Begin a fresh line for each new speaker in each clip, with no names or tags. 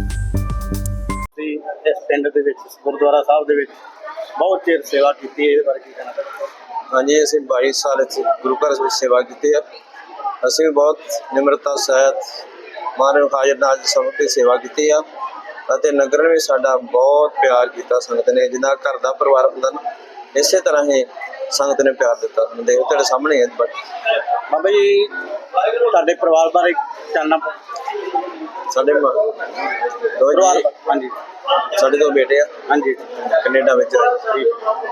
ਤੁਸੀਂ ਇਸ ਪਿੰਡ ਦੇ ਵਿੱਚ ਗੁਰਦੁਆਰਾ ਸਾਹਿਬ ਦੇ ਵਿੱਚ ਬਹੁਤ ਚਿਰ ਸੇਵਾ ਕੀਤੀ ਹੈ ਇਹਦੇ ਬਾਰੇ ਕੀ ਕਹਿਣਾ ਚਾਹੁੰਦੇ ਹੋ?
ਹਾਂਜੀ ਅਸੀਂ 22 ਸਾਲ ਇੱਥੇ ਗੁਰੂ ਘਰ ਵਿੱਚ ਸੇਵਾ ਕੀਤੀ ਹੈ। ਅਸੀਂ ਬਹੁਤ ਨਿਮਰਤਾ ਸਹਿਤ ਮਾਨਵ ਹਾਜ਼ਰ ਨਾਜ ਸਭ ਤੇ ਸੇਵਾ ਕੀਤੀ ਆ। ਅਤੇ ਨਗਰ ਨੇ ਵੀ ਸਾਡਾ ਬਹੁਤ ਪਿਆਰ ਕੀਤਾ ਸੰਗਤ ਨੇ ਜਿੰਨਾ ਘਰ ਦਾ ਪਰਿਵਾਰ ਹੁੰਦਾ ਨਾ ਇਸੇ ਤਰ੍ਹਾਂ ਹੀ ਸੰਗਤ ਨੇ ਪਿਆਰ ਦਿੱਤਾ। ਸਾਨੂੰ ਦੇਖੋ ਤੁਹਾਡੇ ਸਾਹਮਣੇ ਹੈ
ਬਾਬਾ ਜੀ ਤੁਹਾਡੇ ਪਰਿਵਾਰ ਬਾਰੇ ਜਾਣਨਾ
ਸਾਡੇ ਮ- ਦੋ ਜੀ।
ਹਾਂਜੀ।
ਸਾਡੇ ਦੋ ਬੇਟੇ ਆ।
ਹਾਂਜੀ।
ਕੈਨੇਡਾ ਵਿੱਚ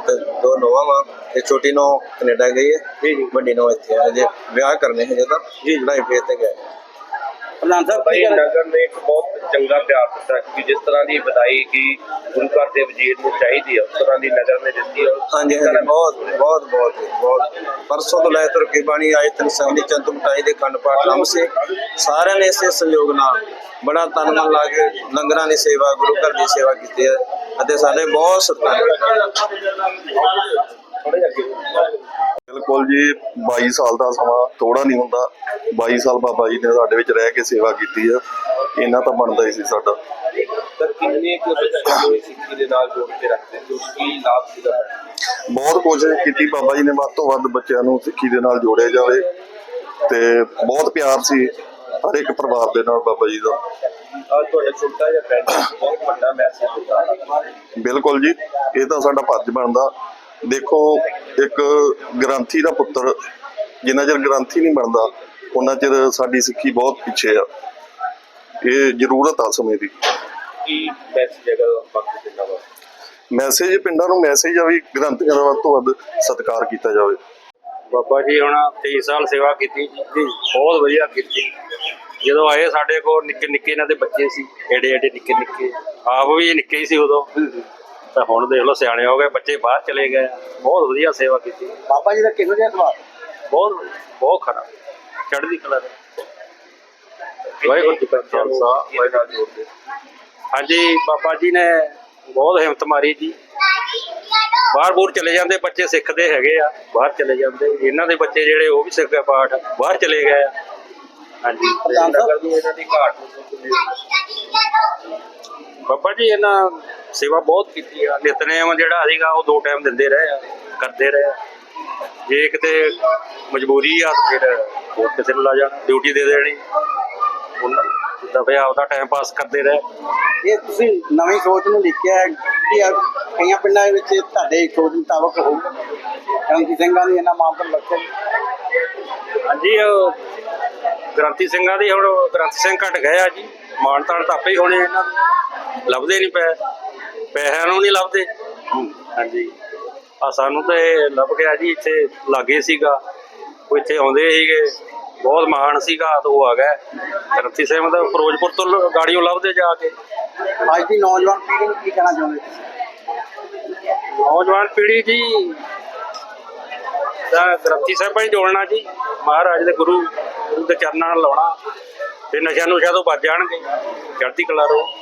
ਤੇ ਦੋ ਨੋਵਾਂ ਵਾ ਤੇ ਛੋਟੀ ਨੋ ਕੈਨੇਡਾ ਗਈ ਹੈ।
ਜੀ ਜੀ।
ਵੱਡੀ ਨੋ ਇੱਥੇ ਆ। ਜੇ ਵਿਆਹ ਕਰਨੇ ਹਜੇ ਤਾਂ।
ਜੀ।
ਲੜਾਈ ਫੇਰ ਤੇ ਗਏ।
ਪ੍ਰਧਾਨ ਸਾਹਿਬ
ਭਾਈ
ਕੀ
ਨਗਰ ਨੇ ਇੱਕ ਬਹੁਤ ਚੰਗਾ ਪਿਆਰ ਦਿੱਤਾ ਕਿ ਜਿਸ ਤਰ੍ਹਾਂ ਦੀ ਵਧਾਈ ਕਿ ਗੁਰੂ ਘਰ ਦੇ ਵਜ਼ੀਰ ਨੂੰ ਚਾਹੀਦੀ ਹੈ ਉਸ ਤਰ੍ਹਾਂ ਦੀ ਨਗਰ ਨੇ ਦਿੱਤੀ ਹੈ।
ਹਾਂਜੀ ਹਾਂਜੀ ਬਹੁਤ ਬਹੁਤ ਬਹੁਤ ਬਹੁਤ। ਪਰਸੋਂ ਤੋਂ ਲੈ ਤੁਰ ਕੇ ਬਾਣੀ ਆਏ ਤਨ ਸੰਗਨੀ ਚੰਤ ਮਟਾਈ ਦੇ ਖੰਡ ਪਾਠ ਨਾਮ ਸੇ। ਸਾਰਿਆਂ ਨੇ ਇਸੇ ਸੰਯੋਗ ਨਾਲ ਬੜਾ ਤਨ ਮਨ ਲਾ ਕੇ ਲੰਗਰਾਂ ਦੀ ਸੇਵਾ ਗੁਰੂ ਘਰ ਦੀ ਸੇਵਾ ਕੀਤੀ ਹੈ ਅਤੇ ਸਾਡੇ ਬਹੁਤ ਸਤਿਕਾਰ
ਬਿਲਕੁਲ ਜੀ 22 ਸਾਲ ਦਾ ਸਮਾਂ ਥੋੜਾ ਨਹੀਂ ਹੁੰਦਾ। 22 ਸਾਲ ਬਾਬਾ ਜੀ ਨੇ ਸਾਡੇ ਵਿੱਚ ਰਹਿ ਕੇ ਸੇਵਾ ਕੀਤੀ ਆ। ਇਹਨਾਂ ਤਾਂ ਬਣਦਾ ਹੀ ਸੀ ਸਾਡਾ।
ਸਰ ਕਿੰਨੇ ਕੁ ਬੱਚਿਆਂ ਨੂੰ ਇਹ ਸਿੱਖੀ ਦੇ ਨਾਲ ਜੋੜ ਕੇ ਰੱਖਦੇ ਜੋ ਕੀ ਲਾਭ ਸੀਗਾ
ਬਹੁਤ ਕੋਸ਼ਿਸ਼ ਕੀਤੀ ਬਾਬਾ ਜੀ ਨੇ ਵੱਧ ਤੋਂ ਵੱਧ ਬੱਚਿਆਂ ਨੂੰ ਸਿੱਖੀ ਦੇ ਨਾਲ ਜੋੜਿਆ ਜਾਵੇ ਤੇ ਬਹੁਤ ਪਿਆਰ ਸੀ ਹਰ ਇੱਕ ਪਰਿਵਾਰ ਦੇ ਨਾਲ ਬਾਬਾ ਜੀ ਦਾ।
ਅੱਜ ਤੁਹਾਡਾ ਛੋਟਾ ਜਿਹਾ ਪਿੰਡ ਬਹੁਤ ਵੱਡਾ ਮੈਸੇਜ ਦਿੱਤਾ
ਬਿਲਕੁਲ ਜੀ ਇਹ ਤਾਂ ਸਾਡਾ ਫਰਜ਼ ਬਣਦਾ। ਦੇਖੋ ਇੱਕ ਗ੍ਰੰਥੀ ਦਾ ਪੁੱਤਰ ਜਿੰਨਾ ਚਿਰ ਗ੍ਰੰਥੀ ਨਹੀਂ ਬਣਦਾ ਉਹਨਾਂ ਚਿਰ ਸਾਡੀ ਸਿੱਖੀ ਬਹੁਤ ਪਿੱਛੇ ਆ। ਇਹ ਜ਼ਰੂਰਤ ਆ ਸਮੇਂ ਦੀ।
ਕੀ ਮੈਸੇਜ ਹੈਗਾ ਬਾਕੀ ਪਿੰਡਾਂ ਵਾਸਤੇ
ਮੈਸੇਜ ਪਿੰਡਾਂ ਨੂੰ ਮੈਸੇਜ ਆ ਵੀ ਗ੍ਰੰਥੀਆਂ ਦਾ ਵੱਧ ਤੋਂ ਵੱਧ ਸਤਿਕਾਰ ਕੀਤਾ ਜਾਵੇ।
ਬਾਬਾ ਜੀ ਹੁਣ 23 ਸਾਲ ਸੇਵਾ ਕੀਤੀ ਜੀ ਬਹੁਤ ਵਧੀਆ ਕੀਤੀ। ਜਦੋਂ ਆਏ ਸਾਡੇ ਕੋਲ ਨਿੱਕੇ ਨਿੱਕੇ ਇਹਨਾਂ ਦੇ ਬੱਚੇ ਸੀ ਏਡੇ ਏਡੇ ਨਿੱਕੇ ਨਿੱਕੇ ਆਪ ਵੀ ਨਿੱਕੇ ਹੀ ਸੀ ਉਦੋਂ। ਤਾਂ ਹੁਣ ਦੇਖ ਲਓ ਸਿਆਣੇ ਹੋ ਗਏ ਬੱਚੇ ਬਾਹਰ ਚਲੇ ਗਏ ਬਹੁਤ ਵਧੀਆ ਸੇਵਾ ਕੀਤੀ।
ਬਾਬਾ ਜੀ ਦਾ ਕਿਹੋ ਜਿਹਾ ਸੁਭਾਅ?
ਬਹੁਤ ਬਹੁਤ ਖਰਾ। ਚੜ੍ਹਦੀ ਕਲਾ ਦੇ ਵਾਹਿਗੁਰੂ ਜੀ ਕਾ ਖਾਲਸਾ ਵਾਹਿਗੁਰੂ ਜੀ ਕੀ ਫਤਿਹ। ਹਾਂਜੀ ਬਾਬਾ ਜੀ ਨੇ ਬਹੁਤ ਹਿੰਮਤ ਮਾਰੀ ਜੀ। ਬਾਹਰ ਬੂਰ ਚਲੇ ਜਾਂਦੇ ਬੱਚੇ ਸਿੱਖਦੇ ਹੈਗੇ ਆ। ਬਾਹਰ ਚਲੇ ਜਾਂਦੇ ਇਹਨਾਂ ਦੇ ਬੱਚੇ ਜਿਹੜੇ ਉਹ ਵੀ ਸਿੱਖ ਗਏ ਪਾਠ। ਬਾਹਰ ਚਲੇ ਗਏ ਆ। ਹਾਂਜੀ
ਨਗਰ ਨੂੰ ਇਹਨਾਂ ਦੀ ਘਾਟ ਨੂੰ ਪੂਰੀ
ਬਾਬਾ ਜੀ ਇਹਨਾਂ ਸੇਵਾ ਬਹੁਤ ਕੀਤੀ ਆ। ਨਿਤਨੇਮ ਜਿਹੜਾ ਸੀਗਾ ਉਹ ਦੋ ਟਾਈਮ ਦਿੰਦੇ ਰਹੇ ਆ ਕਰਦੇ ਰਹੇ ਆ। ਜੇ ਕਿਤੇ ਮਜਬੂਰੀ ਆ ਫਿਰ ਹੋਰ ਕਿਸੇ ਨੂੰ ਲਾ ਜਾਣਾ ਡਿਊਟੀ ਦੇ ਦੇਣੀ। ਉਹਨਾਂ ਜਿੱਦਾਂ ਫਿਰ ਆਪਦਾ ਟਾਈਮ ਪਾਸ ਕਰਦੇ ਰਹੇ।
ਇਹ ਤੁਸੀਂ ਨਵੀਂ ਸੋਚ ਨੂੰ ਲਿਖਿਆ ਹੈ ਕਿ ਆ- ਕਈਆਂ ਪਿੰਡਾਂ ਦੇ ਵਿੱਚ ਤੁਹਾਡੇ ਸੋਚ ਮੁਤਾਬਕ ਹੋਊਗਾ ਗ੍ਰੰਥੀ ਸਿੰਘਾਂ ਦੀ ਇਹਨਾਂ ਮਾਮਲੇ ਲੱਗੇ।
ਹਾਂਜੀ ਉਹ ਗ੍ਰੰਥੀ ਸਿੰਘਾਂ ਦੀ ਹੁਣ ਗ੍ਰੰਥੀ ਸਿੰਘ ਘਟ ਗਏ ਆ ਜੀ। ਮਾਣ ਤਾਣ ਤਾਂ ਆਪੇ ਹੀ ਹੋਣੇ ਇਹਨਾਂ ਦੇ। ਲੱਭਦੇ ਨਹੀਂ ਪਏ। ਪੈਸਿਆਂ ਨੂੰ ਨਹੀਂ ਲੱਭਦੇ। ਹਾਂਜੀ। ਆ ਸਾਨੂੰ ਤੇ ਲੱਭ ਗਿਆ ਜੀ ਇੱਥੇ ਲਾਗੇ ਸੀਗਾ। ਉਹ ਇੱਥੇ ਆਉਂਦੇ ਸੀਗੇ। ਬਹੁਤ ਮਹਾਨ ਸੀਗਾ ਤਾਂ ਉਹ ਆ ਗਿਆ। ਗ੍ਰੰਥੀ ਸਿੰਘ ਦਾ ਫਿਰੋਜ਼ਪੁਰ ਤੋਂ ਲ- ਗਾੜੀਓ ਲੱਭਦੇ ਜਾ ਕੇ।
ਅੱਜ ਦੀ ਨੌਜਵਾਨ ਪੀੜ੍ਹੀ ਨੂੰ ਕੀ ਕਹਿਣਾ ਚਾਹੁੰਦੇ ਤੁਸੀਂ?
ਨੌਜਵਾਨ ਪੀੜ੍ਹੀ ਜੀ ਦਾ ਗ੍ਰੰਥੀ ਸਾਹਿਬਾਂ ਹੀ ਜੋੜਨਾ ਜੀ। ਮਹਾਰਾਜ ਦੇ ਗੁਰੂ ਗੁਰੂ ਦੇ ਚਰਨਾਂ ਨਾਲ ਲਾਉਣਾ। ਤੇ ਨਸ਼ਾ ਨੁਸ਼ਾ ਤੋਂ ਬਚ ਜਾਣਗੇ। ਚੜ੍ਹਦੀ ਕਲਾ ਰਹੋ